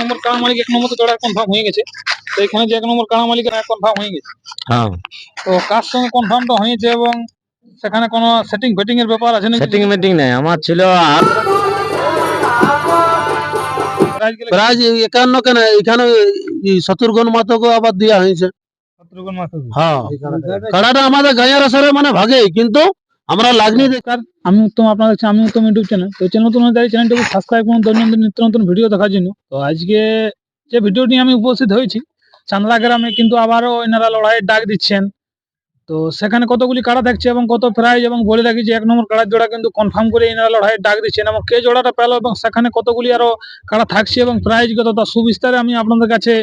নম্বর কাড়া মালিক এক নম্বর তো জোড়া কনফার্ম হয়ে গেছে। তো এখানে যে এক নম্বর কাড়া মালিক কনফার্ম হয়ে গেছে। হ্যাঁ। তো কার সঙ্গে কনফার্মটা হয়েছে এবং সেখানে কোনো সেটিং ফেটিং এর ব্যাপার আছে নাকি? সেটিং মিটিং নাই আমার ছিল আর প্রায় একান্ন কেন? এখানে শত্রুঘ্ন মাতকে আবার দেওয়া হয়েছে। হ্যাঁ। কাড়াটা আমাদের গাঁয়ের আসরে মানে ভাগে কিন্তু আমরা লাগনি নমস্কার, আমি উত্তম আপনারা দেখছেন আমি উত্তম ইউটিউব চ্যানেল। তো চ্যানেল হয়ে যায় চ্যানেলটাকে সাবস্ক্রাইব করুন, দৈনন্দিন নিত্য নতুন ভিডিও দেখার জন্য। তো আজকে যে ভিডিও নিয়ে আমি উপস্থিত হয়েছি চান্দলা গ্রামে কিন্তু আবারও এনারা লড়াইয়ের ডাক দিচ্ছেন। তো সেখানে কতগুলি কাড়া থাকছে এবং কত প্রাইজ এবং বলে রাখি যে এক নম্বর কাড়ার জোড়া কিন্তু কনফার্ম করে এনারা লড়াইয়ের ডাক দিচ্ছেন। এবং কে জোড়াটা পেল এবং সেখানে কতগুলি আরও কাড়া থাকছে এবং প্রাইজ কত তা সুবিস্তারে আমি আপনাদের কাছে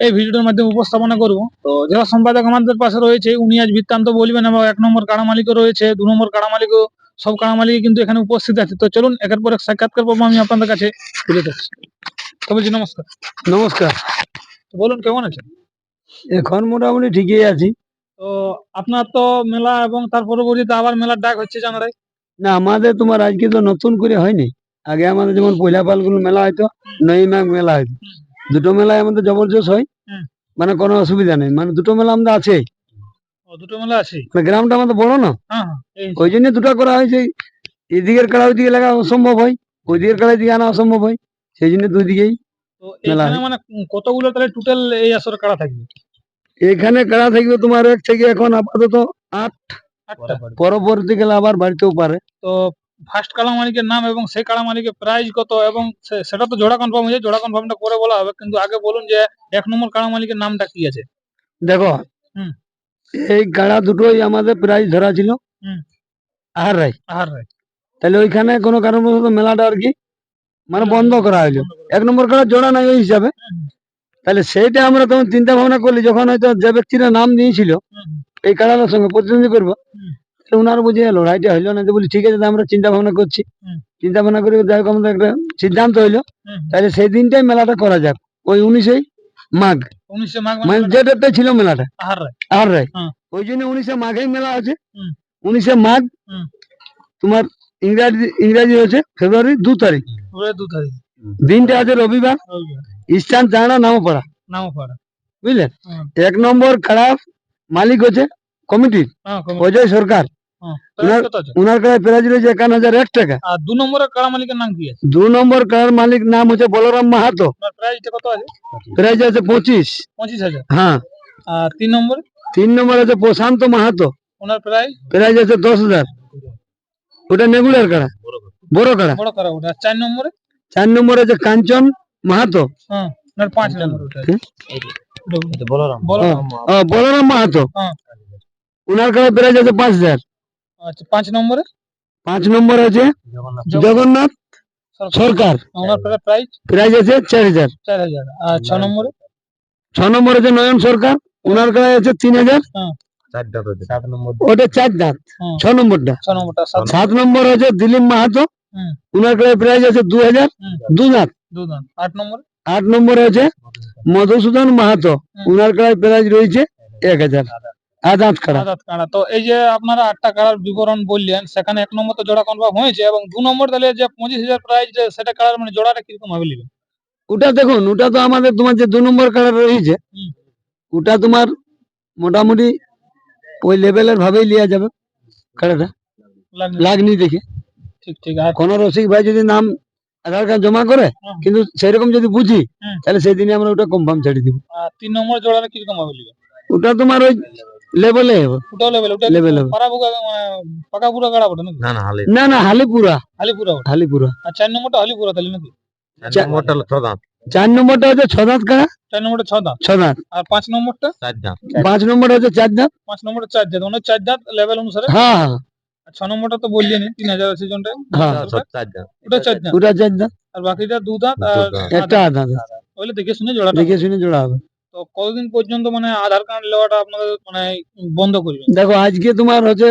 এই ভিডিওর মাধ্যমে উপস্থাপনা করব। তো যারা সম্পাদক আমাদের পাশে রয়েছে উনি আজ বৃত্তান্ত বলবেন এবং এক নম্বর কাড়া মালিকও রয়েছে দু নম্বর কাড়া মালিকও সব কাড়া মালিক কিন্তু এখানে উপস্থিত আছে। তো চলুন একের পর এক সাক্ষাৎকার পাবো আমি আপনাদের কাছে তুলে ধরছি। তো বলছি নমস্কার। নমস্কার। বলুন কেমন আছেন? এখন মোটামুটি ঠিকই আছি। তো আপনার তো মেলা এবং তার পরবর্তীতে আবার মেলার ডাক হচ্ছে জানারাই না আমাদের তোমার আজকে তো নতুন করে হয়নি। আগে আমাদের যেমন পয়লা পালগুলো মেলা হয়তো নয় মাঘ মেলা হয়তো। দুটো মেলায় আমাদের জবরদস্ত হয়। মানে কোনো অসুবিধা নেই। মানে দুটো মেলা আমাদের আছে ও দুটো মেলা আছে মানে গ্রামটা আমাদের বড় না। হ্যাঁ হ্যাঁ ওই জন্য দুটো করা হয়েছে এদিকের কাড়া ওইদিকে লাগা অসম্ভব হয়। ওই দিকের কাড়া দিকে আনা অসম্ভব হয়। সেই জন্য দুই দিকেই মেলা এখানে মানে কতগুলো তাহলে টোটাল এই আসরে কাড়া থাকবে? এখানে কাড়া থাকবে তোমার এক থেকে এখন আপাতত আট। আটটা। পরবর্তী গেলে আবার বাড়িতেও পারে। তো ফার্স্ট কাড়া মালিকের নাম এবং সেই কাড়া মালিকের প্রাইস কত এবং সেটা তো জোড়া কনফার্ম হয়েছে জোড়া কনফার্মটা পরে বলা হবে কিন্তু আগে বলুন যে এক নম্বর কাড়া মালিকের নামটা কি আছে? দেখো হুম। এই গাড়া দুটোই আমাদের প্রাইস ধরা ছিল। হুম। আর রাই আহার রায়। তাহলে ওইখানে কোনো কারণবশত মেলাটা আর কি মানে বন্ধ করা হইল। এক নম্বর কাড়া জোড়া নাই ওই হিসাবে। তাহলে সেইটা আমরা তখন চিন্তা ভাবনা করলি যখন হয়তো যে ব্যক্তিরা নাম দিয়েছিল এই কাড়াটার সঙ্গে প্রতিদ্বন্দ্বী করব। তো ওনার বুঝে লড়াইটা হইল না বলি ঠিক আছে আমরা চিন্তা ভাবনা করছি। চিন্তা ভাবনা করে যাই হোক আমাদের একটা সিদ্ধান্ত হইল। তাহলে সেই দিনটাই মেলাটা করা যাক। ওই উনিশেই মাঘ। মানে মানে যে ছিল মেলাটা। রায়। ওই জন্য উনিশে মাঘেই মেলা আছে। উনিশে মাঘ তোমার ইংরাজি ইংরাজি হচ্ছে ফেব্রুয়ারি দু তারিখ। দু তারিখ। দিনটা আছে রবিবার। রবিবার। স্থান চাঁড়া নামপাড়া। নামপাড়া। বুঝলেন হুম। এক নম্বর খারাপ মালিক হচ্ছে কমিটির হ্যাঁ অজয় সরকার। হ্যাঁ, আছে? উনার কাছে প্রাইজ রয়েছে একান্ন হাজার এক টাকা। আর দু নম্বরের কাড়া মালিকের নাম কি আছে? দু নম্বর মালিক নাম হচ্ছে বলরাম মাহাতো। প্রাইসটা কত আছে? প্রাইজ আছে পঁচিশ। পঁচিশ হাজার। হ্যাঁ। আর তিন নম্বর? তিন নম্বর আছে প্রশান্ত মাহাতো। ওনার প্রাইস প্রাইজ আছে দশ হাজার। ওটা নেগুলার কাড়া বড় কাড়া বড় কাড়া ওটা? চার নম্বরে? চার নম্বর আছে কাঞ্চন মাহাতো। হ্যাঁ পাঁচ নম্বর ওটা। বলরাম। বলরাম মাহাতো। হ্যাঁ। উনার কাছে প্রাইজ আছে পাঁচ হাজার। আচ্ছা পাঁচ নম্বরে? পাঁচ নম্বর আছে জগন্নাথ। সরকার। ওনার প্রাইস প্রাইজ আছে চার হাজার। চার হাজার। আর ছ নম্বরে? ছ নম্বর আছে নয়ন সরকার। কাছে আছে তিন হাজার। ওটা চার দাঁত। ছ নম্বরটা। সাত। নম্বর আছে দিলীপ মাহাতো। কাছে প্রাইজ আছে দু হাজার। দু দাঁত। আট নম্বরে? আট নম্বরে আছে মধুসূদন মাহাতো। কাছে প্রাইজ রয়েছে এক হাজার। কাড়া তো এই যে আপনারা আটটা কাড়ার বিবরণ বললেন সেখানে এক নম্বর তো জোড়া কনফার্ম হয়েছে এবং দু নম্বর তাহলে যে পঁচিশ হাজার প্রাইস সেটা কাড়ার মানে জোড়াটা কীরকম ওটা দেখুন ওটা তো আমাদের তোমার যে দু নম্বর কাড়া রয়েছে ওটা তোমার মোটামুটি ওই লেভেলের ভাবেই লিয়া যাবে কাড়াটা লাগনি। দেখে। ঠিক ঠিক আর কোন রসিক ভাই যদি নাম আধার কার্ড জমা করে কিন্তু সেরকম যদি বুঝি। তাহলে সেদিনে আমরা ওটা কনফার্ম ছেড়ে দিব। তিন নম্বর জোড়াটা কীরকম নেবেন ওটা তোমার ওই লেভেলে হবে ওটাও লেভেল ওটা Level হবে। পাড়া পাকা পুরা কাড়া ওটা না না হালে। না না হালিপুরা। হালিপুরা হালিপুরা। আর চার নম্বরটা হালিপুরা তাহলে নাকি? চার নম্বরটা হলো ছদাঁত। চার নম্বরটা হচ্ছে ছ দাঁত কাড়া চার নম্বরটা ছ দাঁত ছ দাঁত আর পাঁচ নম্বরটা? চার দাঁত। পাঁচ নম্বর হচ্ছে চার দাঁত। পাঁচ নম্বরটা চার দাঁত। মানে চার দাঁত লেভেল অনুসারে? হ্যাঁ হ্যাঁ। আর ছ নম্বরটা তো বললেন তিন হাজার জনটা হ্যাঁ। চার দাঁত। ওটা চার দাঁত। ওটা চার দাঁত। আর বাকিটা দু দাঁত আর একটা আধা দাঁত। ওইলে দেখে শুনে জোড়া দেখে শুনে জোড়া হবে। তো কতদিন পর্যন্ত মানে আধার কার্ড নেওয়াটা আপনাদের মানে বন্ধ করবেন? দেখো আজকে তোমার হচ্ছে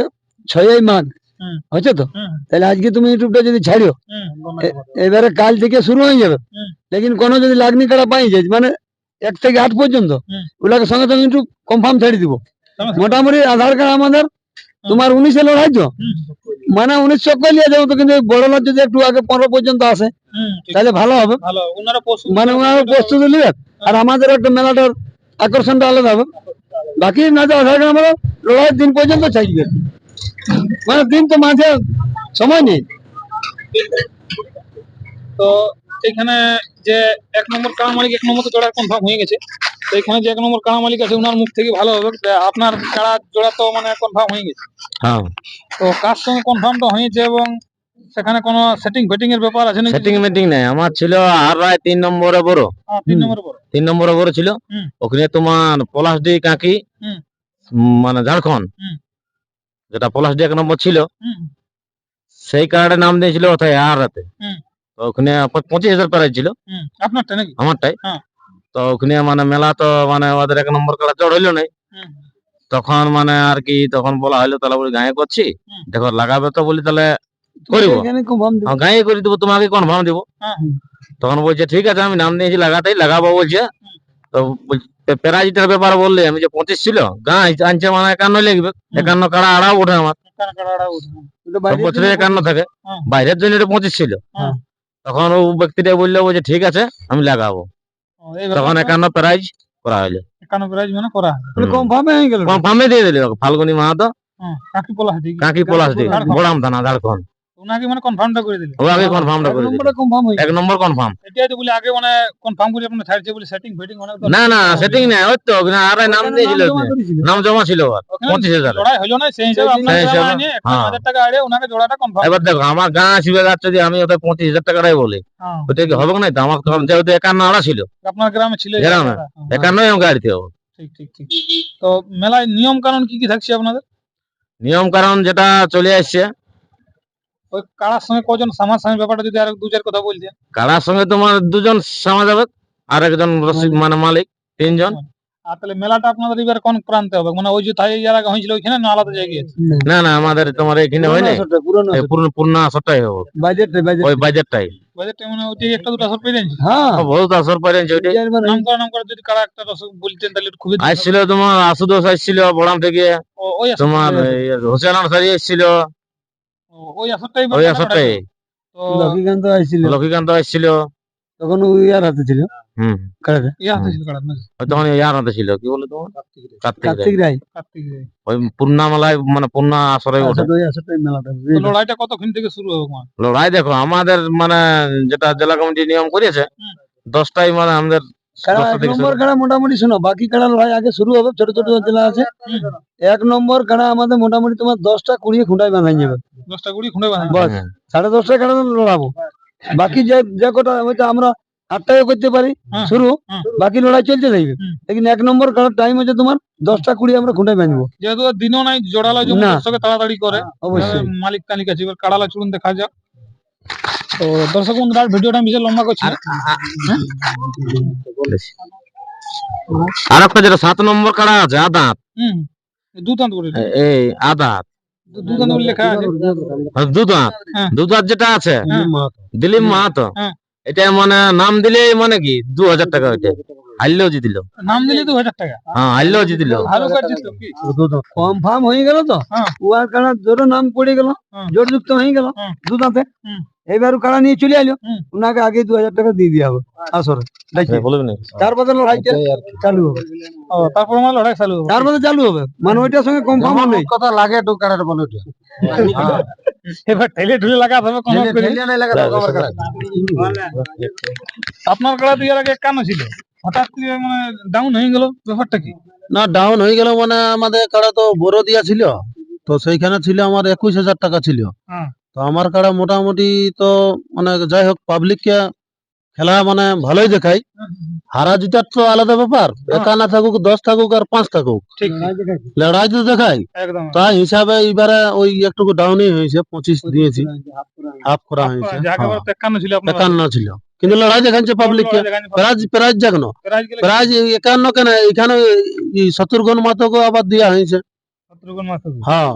ছয়ই মাঘ। হচ্ছে তো? তাহলে আজকে তুমি ইউটিউবটা যদি ছাড়িও করব। এবারে কাল থেকে শুরু হয়ে যাবে। লেকিন কোনো যদি লাগনি কাটা পাই যায় মানে এক থেকে আট পর্যন্ত। ওগুলাকে সঙ্গে সঙ্গে ইউটিউব কনফার্ম ছেড়ে দিব? মোটামুটি আধার কার্ড আমাদের তোমার উনিশে লড়াই তো? মানে উনিশ চক্কর নিয়ে যাব তো কিন্তু বড় লঞ্চ যদি একটু আগে পনেরো পর্যন্ত আসে তাহলে ভালো হবে। মানে ওনারা প্রস্তুতি নেবে আর আমাদের একটা মেলাটার আকর্ষণটা আলাদা হবে। বাকি না তো আশা করি আমরা লড়াইয়ের দিন পর্যন্ত চাইবে। মানে দিন তো মাঝে সময় নেই। তো এখানে যে এক নম্বর কাড়া মালিক এক নম্বর তো জোড়া কনফার্ম হয়ে গেছে। তো এখানে যে এক নম্বর কাড়া মালিক আছে ওনার মুখ থেকে ভালো হবে। আপনার কাড়া জোড়া তো মানে কনফার্ম হয়ে গেছে। হ্যাঁ। তো কার সঙ্গে কনফার্মটা হয়েছে এবং সেখানে কোনো সেটিং ফেটিং এর ব্যাপার আছে নাকি? সেটিং মিটিং নাই। আমার ছিল আর রায় তিন নম্বরে বড়। হ্যাঁ, তিন। নম্বর পর তিন নম্বরে বড় ছিল। ওখানে তোমার পলাশডি কাকি। মানে ঝাড়খণ্ড। যেটা পলাশডি এক নম্বর ছিল। সেই কার্ডে নাম দিয়েছিল ওথায় আর রাতে। ওখানে পঁচিশ হাজার প্রাইজ ছিল। আপনারটা নাকি? আমারটাই। হ্যাঁ। তো ওখানে মানে মেলা তো মানে ওদের এক নম্বর কার্ড চড় হইল নাই। তখন মানে আর কি তখন বলা হলো তাহলে বলি গায়ে করছি। দেখো লাগাবে তো বলি তাহলে করিব। গায়ে করে দিব। তোমাকে কনফার্ম দিব? হ্যাঁ। তখন বলছে ঠিক আছে আমি নাম দিয়েছি লাগাতেই লাগাবো বলছে। তো প্যারাজিটার ব্যাপার বললে আমি যে পঁচিশ ছিল গাঁ আনছে মানে একান্ন লিখবে। একান্ন কাড়া আড়াও ওঠে আমার। হ্যাঁ। বছরে একান্ন থাকে। হ্যাঁ। বাইরের জন্য এটা পঁচিশ ছিল। হ্যাঁ। তখন ও ব্যক্তিটা বলল বলছে ঠিক আছে আমি লাগাবো। তখন একান্ন প্রাইজ করা হলো। একান্ন প্রাইজ মানে করা হয় কনফার্মে হয়ে গেল। কনফার্মে দিয়ে দিল ফাল্গুনি মাহাতো। কাকি পলাশ দি। কাকি পলাশ দি গোড়াম থানা ঝাড়খণ্ড ওনাকে মানে কনফার্মটা করে দিলেন ও আগে কনফার্মটা করে দিল। কনফার্ম হয়ে এক নম্বর কনফার্ম এটাই তো বলে আগে মানে কনফার্ম করে ছাড়ছে বলে সেটিং ফেটিং অনেক না না সেটিং নাই ওই তো ওখানে আর নাম দিয়েছিল নাম জমা ছিল ওর ওখানে পঁচিশ হাজার লড়াই হলো না সেই হিসাবে নিয়ে এক হ্যাঁ। হাজার টাকা আড়ে ওনাকে জোড়াটা কনফার্ম এবার দেখো আমার গাঁ যদি আমি ওদের পঁচিশ হাজার টাকাটাই বলি হ্যাঁ। ওটা কি হবে না তো? আমার যেহেতু একান্ন আড়া ছিল। আপনার গ্রামে ছিল এই গ্রামে। জায়গাটা। হ্যাঁ, গাড়িতে হব ঠিক ঠিক ঠিক। তো মেলায় নিয়ম কানুন কি কি থাকছে আপনাদের? নিয়ম কারণ যেটা চলে আসছে ওই কারার সঙ্গে কজন সামার সামি ব্যাপারটা যদি আর দু চার কথা বলছেন কারার সঙ্গে তোমার দুজন সামা যাবে আর একজন রসিক মানে মালিক তিনজন। আর তাহলে মেলাটা আপনাদের এবার কোন প্রান্তে হবে? মানে ওই যে তাই এর আগে হয়েছিল ওইখানে না আলাদা জায়গায় আছে না না। আমাদের তোমার এখানে হয় না পুরোনো পুরোনো এই পূর্ণ পূর্ণ আসরটাই হবে। Budget budget. ওই বাজারটাই বাজেটটা মানে ওইটাই একটা দুটো আসর পেয়ে হ্যাঁ। বহুত আসর পাইছে ওইটাই চারবার নাম করা নাম করা যদি কারা একটা রস বলতেন তাহলে খুবই আসছিল তোমার আশুদোষ আসছিল বড়াম থেকে। ওই তোমার হোসেন আনসারি এসেছিল ও- ওই আসরটাই ওই আসরটাই তো লক্ষ্মীকান্ত আসছিল লক্ষ্মীকান্ত এসেছিল তখন ওই হাতে ছিল। হম। ইয়া তখন ইয়ার হাতে ছিল। কি বলে তোমার কার্তিক রায়। কার্তিক রায়। কার্তিক রে। ওই মানে পূর্ণা আসরে ওঠে। লড়াইটা কতক্ষণ থেকে শুরু হবে লড়াই দেখো আমাদের মানে যেটা জেলা কমিটি নিয়ম করেছে দশটাই মানে আমাদের এক নম্বর। মোটামুটি শোনো বাকি কারা লড়াই আগে শুরু হবে ছোট ছোট জেলা আছে। এক নম্বর কারা আমাদের মোটামুটি তোমার দশটা কুড়ি খুঁটায় বাঁধাই যাবে দশটা বাস হ্যাঁ। সাড়ে দশটা কারা লড়াবো। বাকি যে যে কটা হয়তো আমরা আটটায় করতে পারি হ্যাঁ, শুরু। হ্যাঁ। বাকি লড়াই চলতে থাকবে। লেকিন এক নম্বর টাইম হচ্ছে তোমার দশটা কুড়ি আমরা খুঁটায় বাঁধবো। যেহেতু দিনও নাই জোড়ালো না। তাড়াতাড়ি করে অবশ্যই। মালিক তালিক আছে এবার কাড়ালা চলুন দেখা যাক। তো দর্শক বন্ধুরা ভিডিওটা আমি লম্বা করছি আর একটা যেটা সাত নম্বর কাড়া আছে আদাত। হুম করে এই আদাত। দু- লেখা আছে। দুদাঁত হ্যাঁ। দুদাঁত যেটা আছে হ্যাঁ। দিলীপ মাহাতো। হ্যাঁ। এটা মানে নাম দিলে মানে কি দু হাজার টাকা ওইটা হারলেও জিতিল নাম দিলে দু হাজার টাকা। হ্যাঁ হারলেও জিতিল ভালো কাটছিস তো কি কনফার্ম হয়ে গেল তো? হ্যাঁ। উয়ার কারা জোর নাম পড়ে গেল। হ্যাঁ। জোর যুক্ত হয়ে। গেল হুম। এইবার কারা নিয়ে চলে আইলো? ওনাকে আগে দু হাজার টাকা দিয়ে হবে আসরে না তারপরে লড়াই চালু হবে। তারপর আমার লড়াই চালু হবে। তারপরে চালু হবে। মানে ওইটার সঙ্গে কনফার্ম নেই কথা লাগে বলে ওটা এবার ঠেলে হবে কোনো আপনার কাড়া তো এর আগে কেন ছিল? হঠাৎ করে মানে ডাউন হয়ে গেল ব্যাপারটা কি? না ডাউন হয়ে গেল মানে আমাদের কাড়া তো বড় দিয়া ছিল। তো সেইখানে ছিল আমার একুশ হাজার টাকা ছিল। হ্যাঁ। তো আমার কাড়া মোটামুটি তো মানে যাই হোক পাবলিক কে খেলা মানে ভালোই দেখাই। হারা জিতার তো আলাদা ব্যাপার। একা না থাকুক দশ থাকুক আর পাঁচ থাকুক। লড়াই তো দেখাই। তাই হিসাবে এবারে ওই একটু ডাউনই হয়েছে পঁচিশ দিয়েছি। হাফ করা হয়েছে। যাকে হ্যাঁ, একান্ন ছিল আপনার। একান্ন ছিল। কিন্তু লড়াই দেখাচ্ছে পাবলিক কে। প্রাইজ প্রাইজ জাগনো। প্রাইজ একান্ন কেন? এখানে শত্রুঘ্ন মাতকে আবার দেওয়া হয়েছে। হ্যাঁ।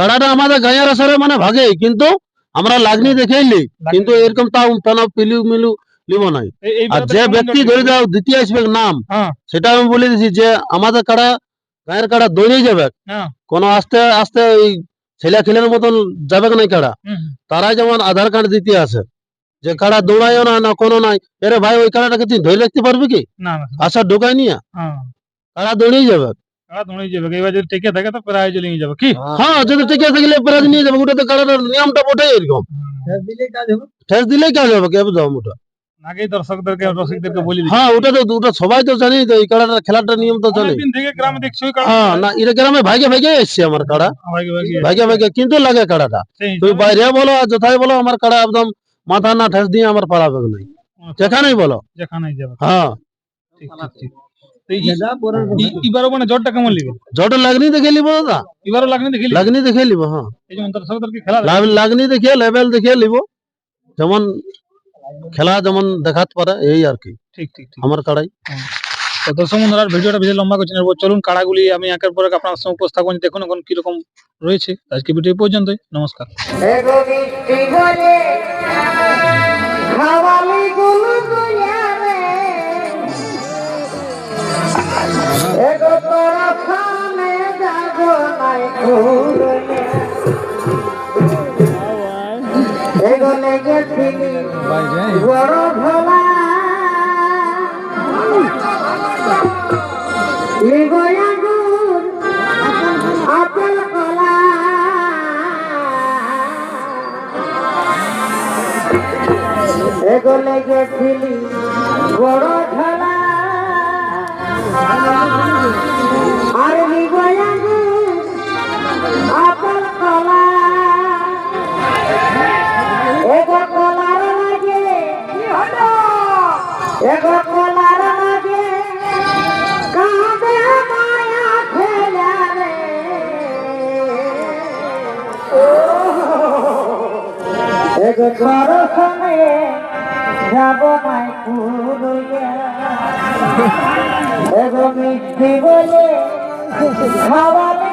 কাড়াটা আমাদের গাঁয়ের আসরে মানে ভাগে কিন্তু আমরা লাগনি দেখেই লি কিন্তু এরকম তাও তানা পিলু মিলু লিব নাই। আর যে ব্যক্তি ধরে দাও দ্বিতীয় আসবে নাম হ্যাঁ। সেটা আমি বলে দিছি যে আমাদের কাড়া গায়ের কাড়া দৌড়ে যাবে। হ্যাঁ। কোন আস্তে আস্তে ওই ছেলে খেলের মতন যাবে না কাড়া। তারা যেমন আধার কার্ড দিতে আসে যে কাড়া দৌড়াইও না না কোনো নাই। এরে ভাই ওই কাড়াটাকে তুই ধরে রাখতে পারবি কি? না না। আশা ঢুকাই নিয়ে। হ্যাঁ। কাড়া দৌড়েই যাবে। কাড়া দৌড়ে যাবে এবার যদি টিকে থাকে তো প্রায় নিয়ে যাবে কি হ্যাঁ যদি টিকে থাকলে প্রাইজ নিয়ে যাবে ওটা তো কাড়াটার নিয়মটা বটে এরকম ঠেস দিলেই কাজ হবে কে বুঝলাম ওটা আগেই দর্শকদেরকে রসিকদেরকে বলি হ্যাঁ ওটা তো ওটা সবাই তো জানি তো এই কাড়াটার খেলাটার নিয়ম তো জানি অনেকদিন থেকে গ্রামে দেখছি হ্যাঁ না এটা গ্রামে ভাগে ভাগে এসছে আমার কাড়া ভাগে ভাগে ভাগে ভাগে কিন্তু লাগে কাড়াটা তুই বাইরে বলো আর যথাই বলো আমার কাড়া একদম মাথা না ঠেস দিয়ে আমার পালাবে নাই যেখানেই বলো যেখানেই যাবে হ্যাঁ ঠিক ঠিক এবারও মানে জ্বরটা কেমন লিবে? জটা লাগনি দেখে লিব দাদা। এবারও লাগনি দেখি লাগনি দেখে লিব হ্যাঁ। এই যেমন দর্শকদেরকে খেলা দেখে। লাগনি দেখে লেভেল দেখে লিব। যেমন খেলা যেমন দেখাতে পারে এই আর কি। ঠিক ঠিক ঠিক। আমার কাড়াই। তো দর্শক বন্ধুরা আর ভিডিওটা বেশি লম্বা করছি না এবার চলুন কাড়াগুলি আমি একের পর এক আপনার সঙ্গে উপস্থাপন দেখুন এখন কীরকম রয়েছে। আজকে ভিডিও পর্যন্তই। নমস্কার। বড় ভোলা আপেল কলা এগোলে গেছিলি বড় আর মিষ্টি বলে? খাওয়ালি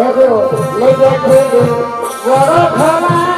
এগো লেগে বড় খরা